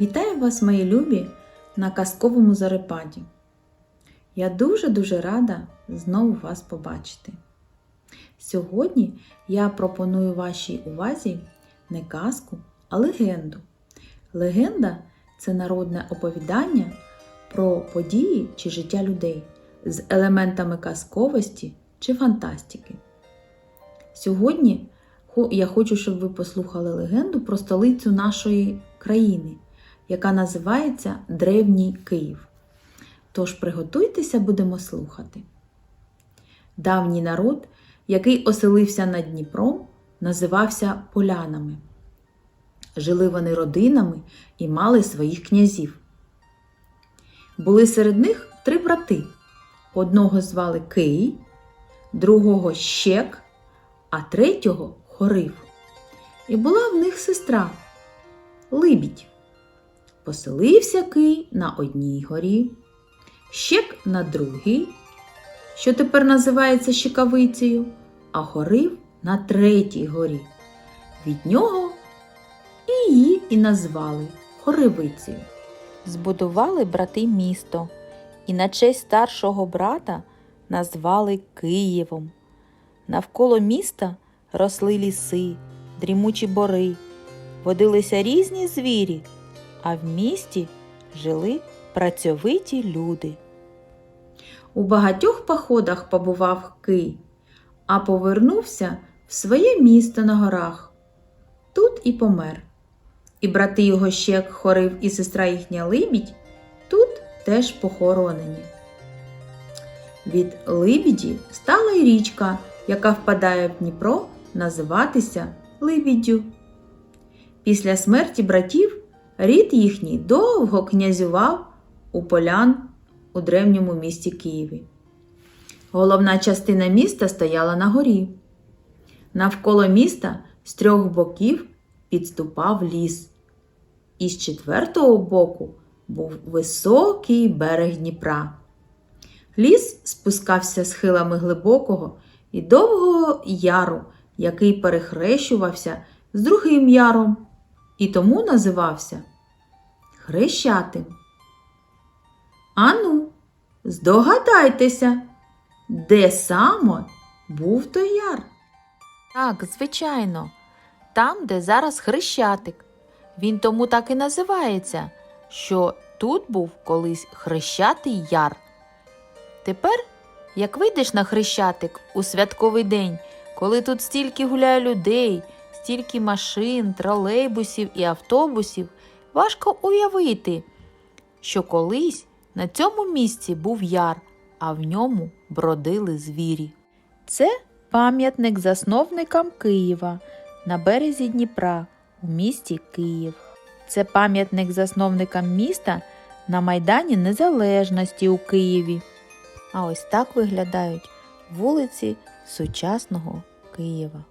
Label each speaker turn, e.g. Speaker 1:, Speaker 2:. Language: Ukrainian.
Speaker 1: Вітаю вас, мої любі, на казковому зарепаді. Я дуже-дуже рада знову вас побачити. Сьогодні я пропоную вашій увазі не казку, а легенду. Легенда це народне оповідання про події чи життя людей з елементами казковості чи фантастики. Сьогодні я хочу, щоб ви послухали легенду про столицю нашої країни, яка називається Древній Київ. Тож приготуйтеся, будемо слухати. Давній народ, який оселився над Дніпром, називався полянами. Жили вони родинами і мали своїх князів. Були серед них три брати. Одного звали Кий, другого Щек, а третього Хорив. І була в них сестра Либідь. Поселився Кий на одній горі, Щек на другій, що тепер називається Щекавицею, а Хорив на третій горі. Від нього її і назвали Хоривицею.
Speaker 2: Збудували брати місто і на честь старшого брата назвали Києвом. Навколо міста росли ліси, дрімучі бори, водилися різні звірі, а в місті жили працьовиті люди.
Speaker 1: У багатьох походах побував Кий, а повернувся в своє місто на горах. Тут і помер. І брати його Щек, Хорив і сестра їхня Либідь тут теж похоронені. Від Либіді стала й річка, яка впадає в Дніпро, називатися Либіддю. Після смерті братів рід їхній довго князював у полян у древньому місті Києві. Головна частина міста стояла на горі. Навколо міста з трьох боків підступав ліс. І з четвертого боку був високий берег Дніпра. Ліс спускався схилами глибокого і довгого яру, який перехрещувався з другим яром, і тому називався Хрещатим. Ану, здогадайтеся, де саме був той яр?
Speaker 2: Так, звичайно, там, де зараз хрещатик. Він тому так і називається, що тут був колись хрещатий яр. Тепер, як вийдеш на хрещатик у святковий день, коли тут стільки гуляє людей, стільки машин, тролейбусів і автобусів, важко уявити, що колись на цьому місці був яр, а в ньому бродили звірі. Це пам'ятник засновникам Києва на березі Дніпра у місті Київ. Це пам'ятник засновникам міста на Майдані Незалежності у Києві. А ось так виглядають вулиці сучасного Києва.